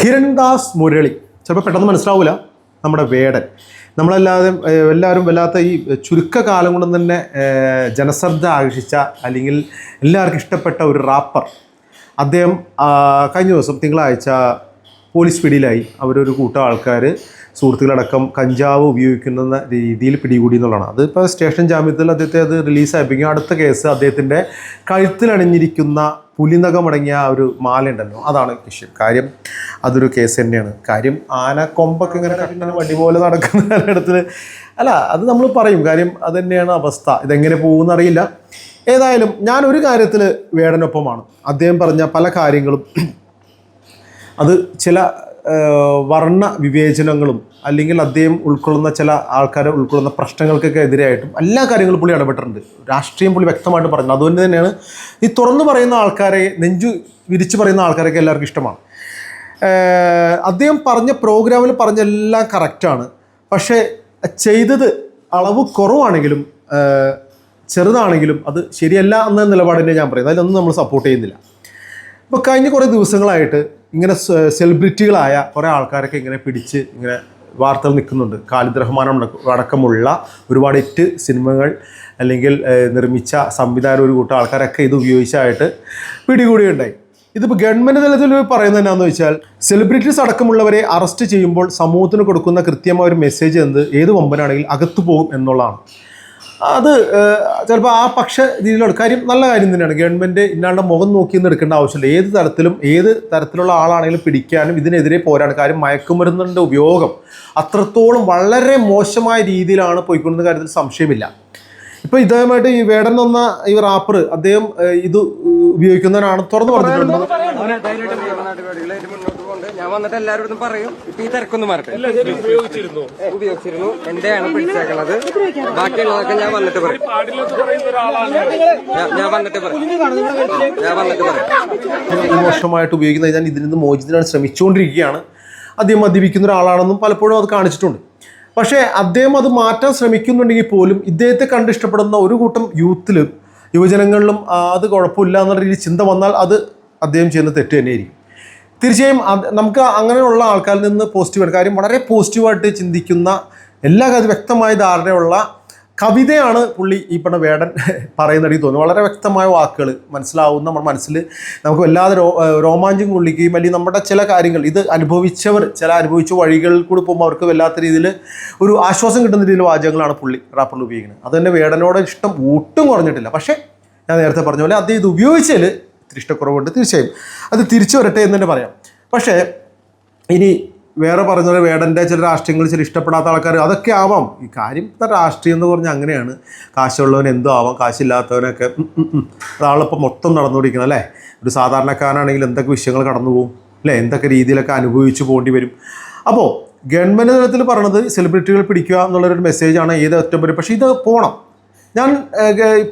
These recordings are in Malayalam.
ഹിരൺദാസ് മുരളി. ചിലപ്പോൾ പെട്ടെന്ന് മനസ്സിലാവില്ല നമ്മുടെ വേടൻ. നമ്മളെല്ലാവരും എല്ലാവരും വല്ലാത്ത ഈ ചുരുക്കകാലം കൊണ്ട് തന്നെ ജനശ്രദ്ധ ആകർഷിച്ച അല്ലെങ്കിൽ എല്ലാവർക്കും ഇഷ്ടപ്പെട്ട ഒരു റാപ്പർ. അദ്ദേഹം കഴിഞ്ഞ ദിവസം തിങ്കളാഴ്ച പോലീസ് പിടിയിലായി. അവരൊരു കൂട്ടം ആൾക്കാർ സുഹൃത്തുക്കളടക്കം കഞ്ചാവ് ഉപയോഗിക്കുന്ന രീതിയിൽ പിടികൂടി എന്നുള്ളതാണ്. അതിപ്പോൾ സ്റ്റേഷൻ ജാമ്യത്തിൽ അദ്ദേഹത്തെ അത് റിലീസായപ്പോൾ അടുത്ത കേസ് അദ്ദേഹത്തിന്റെ കഴുത്തിലണിഞ്ഞിരിക്കുന്ന പുലിനഖമടങ്ങിയ ആ ഒരു മാല ഉണ്ടല്ലോ അതാണ് വിഷയം. കാര്യം അതൊരു കേസ് തന്നെയാണ്. കാര്യം ആന കൊമ്പൊക്കെ ഇങ്ങനെ കട്ടിങ്ങനെ വടി പോലെ നടക്കുന്ന ഇടത്തിൽ അല്ല അത് നമ്മൾ പറയും. കാര്യം അത് തന്നെയാണ് അവസ്ഥ. ഇതെങ്ങനെ പോകുമെന്ന് അറിയില്ല ഏതായാലും ഞാൻ ഒരു കാര്യത്തിൽ വേടനൊപ്പമാണ്. അദ്ദേഹം പറഞ്ഞ പല കാര്യങ്ങളും. അത് ചില വർണ വിവേചനങ്ങളും അല്ലെങ്കിൽ അദ്ദേഹം ഉൾക്കൊള്ളുന്ന ചില ആൾക്കാരെ ഉൾക്കൊള്ളുന്ന പ്രശ്നങ്ങൾക്കൊക്കെ എതിരായിട്ടും എല്ലാ കാര്യങ്ങളും പുള്ളി ഇടപെട്ടിട്ടുണ്ട്. രാഷ്ട്രീയം പുള്ളി വ്യക്തമായിട്ട് പറഞ്ഞു അതുകൊണ്ട് തന്നെയാണ് ഈ തുറന്നു പറയുന്ന ആൾക്കാരെ നെഞ്ചു വിരിച്ചു പറയുന്ന ആൾക്കാരൊക്കെ എല്ലാവർക്കും ഇഷ്ടമാണ്. അദ്ദേഹം പറഞ്ഞ പ്രോഗ്രാമിൽ പറഞ്ഞ എല്ലാം കറക്റ്റാണ്. പക്ഷേ ചെയ്തത് അളവ് കുറവാണെങ്കിലും ചെറുതാണെങ്കിലും അത് ശരിയല്ല എന്ന നിലപാടിനെ ഞാൻ പറയുന്നത് അതിലൊന്നും നമ്മൾ സപ്പോർട്ട് ചെയ്യുന്നില്ല. ഇപ്പോൾ കഴിഞ്ഞ കുറേ ദിവസങ്ങളായിട്ട് ഇങ്ങനെ സെലിബ്രിറ്റികളായ കുറേ ആൾക്കാരൊക്കെ ഇങ്ങനെ പിടിച്ച് ഇങ്ങനെ വാർത്തകൾ നിൽക്കുന്നുണ്ട്. ഖാലിദ് റഹ്മാൻ അടക്കമുള്ള ഒരുപാട് ഇറ്റ് സിനിമകൾ അല്ലെങ്കിൽ നിർമ്മിച്ച സംവിധാനം ഒരു കൂട്ടം ആൾക്കാരൊക്കെ ഇത് ഉപയോഗിച്ചായിട്ട് പിടികൂടിയുണ്ടായി. ഇതിപ്പോൾ ഗവൺമെന്റ് തലത്തിൽ പറയുന്നത് എന്നാന്ന് വെച്ചാൽ സെലിബ്രിറ്റീസ് അടക്കമുള്ളവരെ അറസ്റ്റ് ചെയ്യുമ്പോൾ സമൂഹത്തിന് കൊടുക്കുന്ന കൃത്യമായ ഒരു മെസ്സേജ് എന്ത്? ഏത് വമ്പനാണെങ്കിൽ അകത്തു പോകും എന്നുള്ളതാണ്. അത് ചിലപ്പോൾ ആ പക്ഷ രീതിയിലുള്ള കാര്യം നല്ല കാര്യം തന്നെയാണ്. ഗവൺമെന്റ് ഇന്നാളുടെ മുഖം നോക്കിയെന്ന് എടുക്കേണ്ട ആവശ്യമില്ല. ഏത് തരത്തിലും ഏത് തരത്തിലുള്ള ആളാണെങ്കിലും പിടിക്കാനും ഇതിനെതിരെ പോരാണ് കാര്യം മയക്കുമരുന്നിന്റെ ഉപയോഗം അത്രത്തോളം വളരെ മോശമായ രീതിയിലാണ് പോയിക്കൊണ്ടിരുന്ന കാര്യത്തിൽ സംശയമില്ല. ഇപ്പോൾ ഇദ്ദേഹമായിട്ട് ഈ വേടൻ എന്ന ഈ റാപ്പർ അദ്ദേഹം ഇത് ഉപയോഗിക്കുന്നവനാണ് തുറന്നു പറഞ്ഞിട്ടുണ്ട്? ഞാൻ വന്നിട്ട് എല്ലാവരോടും പറയും. ഇപ്പൊ ഈ തിരക്കൊന്നും മാറട്ടെ. ഉപയോഗിച്ചിരുന്നു. ഉപയോഗിച്ചിരുന്നു. എന്റെയാണ് പിടിച്ചേക്കണത് ബാക്കിയുള്ളതൊക്കെ ഞാൻ വന്നിട്ട് പറയും. പാടില്ലെന്ന് പറയുന്ന ഒരാളാണ് ഞാൻ- വന്നിട്ട് പറയും. ഞാൻ വന്നിട്ട് പറയും. മോശമായിട്ട് ഉപയോഗിക്കുന്ന ഞാൻ ഇതിൽ നിന്ന് മോചിതനാണ് ശ്രമിച്ചുകൊണ്ടിരിക്കുകയാണ്. അദ്ദേഹം മദ്യപിക്കുന്ന ഒരാളാണെന്നും പലപ്പോഴും അത് കാണിച്ചിട്ടുണ്ട്. പക്ഷേ അദ്ദേഹം അത് മാറ്റാൻ ശ്രമിക്കുന്നുണ്ടെങ്കിൽ പോലും ഇദ്ദേഹത്തെ കണ്ട് ഇഷ്ടപ്പെടുന്ന ഒരു കൂട്ടം യൂത്തിലും യുവജനങ്ങളിലും അത് കുഴപ്പമില്ല എന്നുള്ള രീതിയിൽ ചിന്ത വന്നാൽ അത് അദ്ദേഹം ചെയ്യുന്ന തെറ്റ് തന്നെയായിരിക്കും. തീർച്ചയായും നമുക്ക് അങ്ങനെയുള്ള ആൾക്കാരിൽ നിന്ന് പോസിറ്റീവാണ് കാര്യം വളരെ പോസിറ്റീവായിട്ട് ചിന്തിക്കുന്ന എല്ലാ കാര്യം വ്യക്തമായ ധാരണയുള്ള കവിതയാണ് പുള്ളി ഈ പറഞ്ഞ വേടൻ പറയുന്ന എനിക്ക് തോന്നുന്നു. വളരെ വ്യക്തമായ വാക്കുകൾ മനസ്സിലാവുന്ന നമ്മുടെ മനസ്സിൽ നമുക്ക് വല്ലാതെ രോ രോമാഞ്ചം കൊള്ളിക്കുകയും അല്ലെങ്കിൽ നമ്മുടെ ചില കാര്യങ്ങൾ ഇത് അനുഭവിച്ചവർ ചില അനുഭവിച്ച വഴികളിൽ കൂടി പോകുമ്പോൾ അവർക്ക് വല്ലാത്ത രീതിയിൽ ഒരു ആശ്വാസം കിട്ടുന്ന രീതിയിൽ വാചകങ്ങളാണ് പുള്ളി റാപ്പറിൽ ഉപയോഗിക്കുന്നത്. അത് തന്നെ വേടനോട് ഇഷ്ടം ഒട്ടും കുറഞ്ഞിട്ടില്ല. പക്ഷേ ഞാൻ നേരത്തെ പറഞ്ഞ പോലെ അദ്ദേഹം ഇത് ഉപയോഗിച്ചതിൽ ഇത്തിരി ഇഷ്ടക്കുറവുണ്ട്. തീർച്ചയായും. അത് തിരിച്ചു വരട്ടെ എന്ന് തന്നെ പറയാം. പക്ഷേ ഇനി വേറെ പറഞ്ഞ പോലെ വേടന്റെ ചില രാഷ്ട്രീയങ്ങൾ ചില ഇഷ്ടപ്പെടാത്ത ആൾക്കാർ അതൊക്കെ ആവാം. ഈ കാര്യം രാഷ്ട്രീയം എന്ന് പറഞ്ഞാൽ അങ്ങനെയാണ്. കാശുള്ളവൻ എന്തോ ആവാം. കാശില്ലാത്തവനൊക്കെ. അതാളിപ്പോൾ മൊത്തം നടന്നുകൊണ്ടിരിക്കണം അല്ലേ? ഒരു സാധാരണക്കാരനാണെങ്കിൽ എന്തൊക്കെ വിഷയങ്ങൾ കടന്നു പോകും? അല്ലേ? എന്തൊക്കെ രീതിയിലൊക്കെ അനുഭവിച്ചു പോകേണ്ടി വരും? അപ്പോൾ ഗവൺമെന്റ് തലത്തിൽ പറഞ്ഞത് സെലിബ്രിറ്റികൾ പിടിക്കുക എന്നുള്ളൊരു മെസ്സേജാണ് ഏത് ഒറ്റ പക്ഷേ ഇത് പോകണം ഞാൻ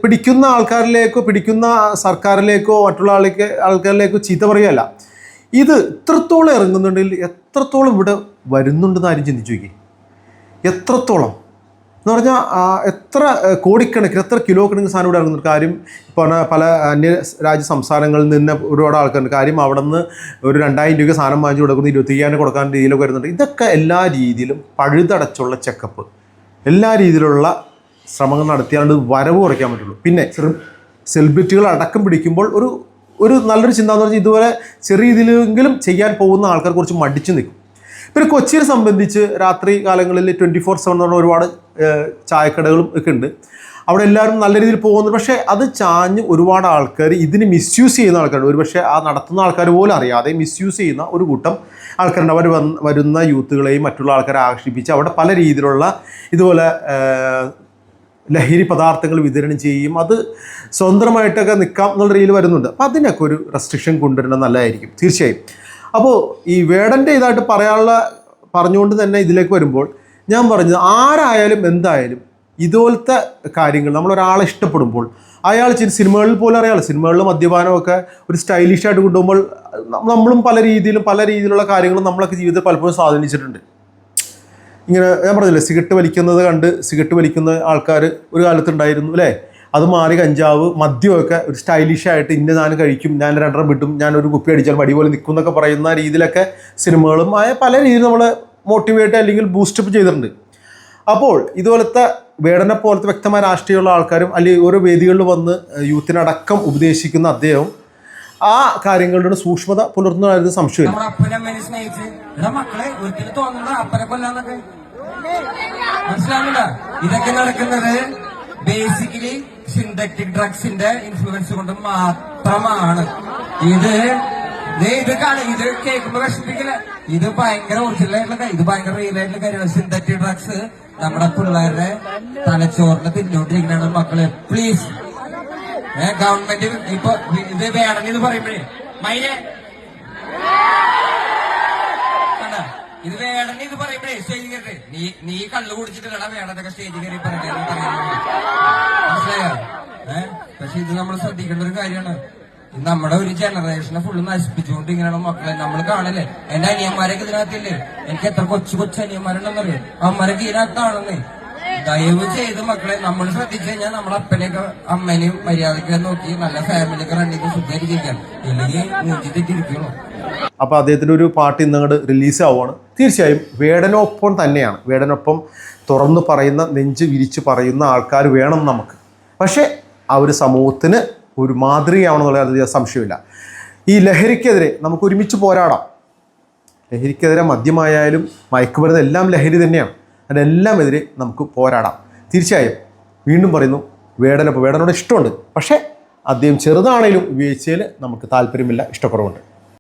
പിടിക്കുന്ന ആൾക്കാരിലേക്കോ പിടിക്കുന്ന സർക്കാരിലേക്കോ മറ്റുള്ള ആളിലേക്ക് ആൾക്കാരിലേക്കോ ചീത്ത പറയുകയല്ല. ഇത് ഇത്രത്തോളം ഇറങ്ങുന്നുണ്ടെങ്കിൽ എത്രത്തോളം ഇവിടെ വരുന്നുണ്ടെന്ന് ആരും ചിന്തിച്ചു നോക്കി എത്രത്തോളം? എന്ന് പറഞ്ഞാൽ എത്ര കോടിക്കണക്കിന് എത്ര കിലോ കണക്കിന് സാധനം ഇവിടെ ഇറങ്ങുന്നുണ്ട്. കാര്യം ഇപ്പോൾ പല അന്യ രാജ്യ സംസ്ഥാനങ്ങളിൽ നിന്ന് ഒരുപാട് ആൾക്കാരുണ്ട്. കാര്യം അവിടെ നിന്ന് ഒരു രണ്ടായിരം രൂപ സാധനം വാങ്ങിച്ചു കൊടുക്കുന്നു ഇരുപത്തിയ്യായിരം കൊടുക്കാൻ രീതിയിലൊക്കെ വരുന്നുണ്ട്. ഇതൊക്കെ എല്ലാ രീതിയിലും പഴുതടച്ചുള്ള ചെക്കപ്പ്. എല്ലാ രീതിയിലുള്ള ശ്രമങ്ങൾ നടത്തിയാണ്ട് വരവ് കുറയ്ക്കാൻ പറ്റുള്ളൂ. പിന്നെ സെലിബ്രിറ്റികൾ അടക്കം പിടിക്കുമ്പോൾ ഒരു ഒരു നല്ലൊരു ചിന്ത എന്ന് പറഞ്ഞാൽ ഇതുപോലെ ചെറിയ രീതിയിലെങ്കിലും ചെയ്യാൻ പോകുന്ന ആൾക്കാർ കുറച്ച് മടിച്ചു നിൽക്കും. പിന്നെ കൊച്ചിയെ സംബന്ധിച്ച് രാത്രി കാലങ്ങളിൽ ട്വന്റി ഫോർ സെവൻ പറഞ്ഞ ഒരുപാട് ചായക്കടകളും ഒക്കെ ഉണ്ട്. അവിടെ എല്ലാവരും നല്ല രീതിയിൽ പോകുന്നു പക്ഷേ അത് ചാഞ്ഞ് ഒരുപാട് ആൾക്കാർ ഇതിന് മിസ്യൂസ് ചെയ്യുന്ന ആൾക്കാരുണ്ട്. ഒരു പക്ഷേ ആ നടത്തുന്ന ആൾക്കാർ പോലും അറിയാതെ മിസ്യൂസ് ചെയ്യുന്ന ഒരു കൂട്ടം ആൾക്കാരുണ്ട്. അവർ വന്ന് വരുന്ന യൂത്തുകളെയും മറ്റുള്ള ആൾക്കാരെ ആകർഷിപ്പിച്ച് അവിടെ പല രീതിയിലുള്ള ഇതുപോലെ ലഹരി പദാർത്ഥങ്ങൾ വിതരണം ചെയ്യും. അത് സ്വതന്ത്രമായിട്ടൊക്കെ നിൽക്കാം എന്നുള്ള രീതിയിൽ വരുന്നുണ്ട്. അപ്പോൾ അതിനൊക്കെ ഒരു റെസ്ട്രിക്ഷൻ കൊണ്ടുവരണം നല്ലതായിരിക്കും. തീർച്ചയായും. അപ്പോൾ ഈ വേടന്റെ ഇതായിട്ട് പറയാനുള്ള പറഞ്ഞുകൊണ്ട് തന്നെ ഇതിലേക്ക് വരുമ്പോൾ ഞാൻ പറഞ്ഞത് ആരായാലും എന്തായാലും ഇതുപോലത്തെ കാര്യങ്ങൾ നമ്മൾ ഒരാളെ ഇഷ്ടപ്പെടുമ്പോൾ അയാൾ ചില സിനിമകളിൽ പോലും അറിയാമല്ലോ സിനിമകളിൽ മദ്യപാനമൊക്കെ ഒരു സ്റ്റൈലിഷായിട്ട് കൊണ്ടുപോകുമ്പോൾ നമ്മളും പല രീതിയിലും പല രീതിയിലുള്ള കാര്യങ്ങളും നമ്മളൊക്കെ ജീവിതത്തിൽ പലപ്പോഴും സ്വാധീനിച്ചിട്ടുണ്ട്. ഇങ്ങനെ ഞാൻ പറഞ്ഞില്ലേ സിഗരറ്റ് വലിക്കുന്നത് കണ്ട് സിഗരറ്റ് വലിക്കുന്ന ആൾക്കാർ ഒരു കാലത്തുണ്ടായിരുന്നു അല്ലേ? അത് മാറി കഞ്ചാവ് മദ്യമൊക്കെ ഒരു സ്റ്റൈലിഷ് ആയിട്ട് ഇന്ന ഞാൻ കഴിക്കും ഞാൻ രണ്ടെണ്ണം വിട്ടും ഞാൻ ഒരു കുപ്പി അടിച്ചാൽ മടി പോലെ നിൽക്കും എന്നൊക്കെ പറയുന്ന രീതിയിലൊക്കെ സിനിമകളും ആയ പല രീതിയിൽ നമ്മൾ മോട്ടിവേറ്റ് അല്ലെങ്കിൽ ബൂസ്റ്റപ്പ് ചെയ്തിട്ടുണ്ട്. അപ്പോൾ ഇതുപോലത്തെ വേടനെ പോലത്തെ വ്യക്തമായ രാഷ്ട്രീയമുള്ള ആൾക്കാരും അല്ലെങ്കിൽ ഓരോ വേദികളിൽ വന്ന് യൂത്തിനടക്കം ഉപദേശിക്കുന്ന അദ്ദേഹം ആ കാര്യങ്ങളുടെ സൂക്ഷ്മത പുലർത്തുന്നതായിരുന്നു സംശയം ഇതൊക്കെ നടക്കുന്നത് ബേസിക്കലി സിന്തറ്റിക് ഡ്രഗ്സിന്റെ ഇൻഫ്ലുവൻസ് കൊണ്ട് മാത്രമാണ്. ഇത് ഇത് കാണ ഇത് കേൾക്കുമ്പോ വിഷമിക്കില്ല ഇത് ഭയങ്കര ഒറിജിനൽ ആയിട്ടുള്ള ഇത് ഭയങ്കര റിയൽ ആയിട്ടുള്ള കാര്യമാണ്. സിന്തറ്റിക് ഡ്രഗ്സ് നമ്മുടെ പിള്ളേരുടെ തലച്ചോറിന് തിന്നോണ്ടിരിക്കുന്നതാണ് മക്കളെ. പ്ലീസ് ഗവൺമെന്റ് ഇപ്പൊ ഇത് വേണമെന്ന് പറയുമ്പോഴേ മൈനെ ഇത് വേണമെന്ന് ഇത് പറയുമ്പോഴേ സ്റ്റേജ് കയറി നീ നീ കള്ളു കുടിച്ചിട്ടില്ലടാ വേണമെന്നൊക്കെ സ്റ്റേജ് കയറി പറയുന്നത്. മനസ്സിലായോ? ഏഹ് പക്ഷെ ഇത് നമ്മൾ ശ്രദ്ധിക്കേണ്ട ഒരു കാര്യമാണ്. നമ്മുടെ ഒരു ജനറേഷനെ ഫുള്ള് നശിപ്പിച്ചുകൊണ്ട് ഇങ്ങനെയാണ് മക്കളെ നമ്മൾ കാണല്ലേ എന്റെ അനിയന്മാരൊക്കെ ഇതിനകത്തില്ലേ? എനിക്ക് എത്ര കൊച്ചു കൊച്ചു അനിയന്മാരുണ്ടെന്നറിയോ? അവന്മാരൊക്കെ ഇതിനകത്താണെന്നേ. ദയവ് ചെയ്ത് മക്കളെ നമ്മൾ ശ്രദ്ധിച്ചു കഴിഞ്ഞാൽ നമ്മുടെ അപ്പനെയൊക്കെ അമ്മനെയും മര്യാദയ്ക്ക് നോക്കി നല്ല ഫാമിലിയൊക്കെ റണ്ണിക്ക് സുഖമായിട്ട് ജീവിക്കാം ഇല്ലെങ്കിൽ മൂഞ്ചി തെറ്റിരിക്കണോ അപ്പോൾ അദ്ദേഹത്തിന്റെ ഒരു പാട്ട് ഇന്നങ്ങോട്ട് റിലീസ് ആവുകയാണ് തീർച്ചയായും വേടനൊപ്പം തന്നെയാണ്. വേടനൊപ്പം തുറന്നു പറയുന്ന നെഞ്ച് വിരിച്ച് പറയുന്ന ആൾക്കാർ വേണം നമുക്ക്. പക്ഷേ ആ ഒരു സമൂഹത്തിന് ഒരു മാതൃകയാവണമെന്നുള്ള അതിൽ സംശയമില്ല ഈ ലഹരിക്കെതിരെ നമുക്ക് ഒരുമിച്ച് പോരാടാം. ലഹരിക്കെതിരെ മദ്യമായാലും മയക്കുമരുന്ന് എല്ലാം ലഹരി തന്നെയാണ്. അതിനെല്ലാം എതിരെ നമുക്ക് പോരാടാം. തീർച്ചയായും വീണ്ടും പറയുന്നു വേടനപ്പോൾ വേടനോട് ഇഷ്ടമുണ്ട്. പക്ഷേ അദ്ദേഹം ചെറുതാണേലും ഉപയോഗിച്ചതിൽ നമുക്ക് താല്പര്യമില്ല ഇഷ്ടക്കുറവുണ്ട്.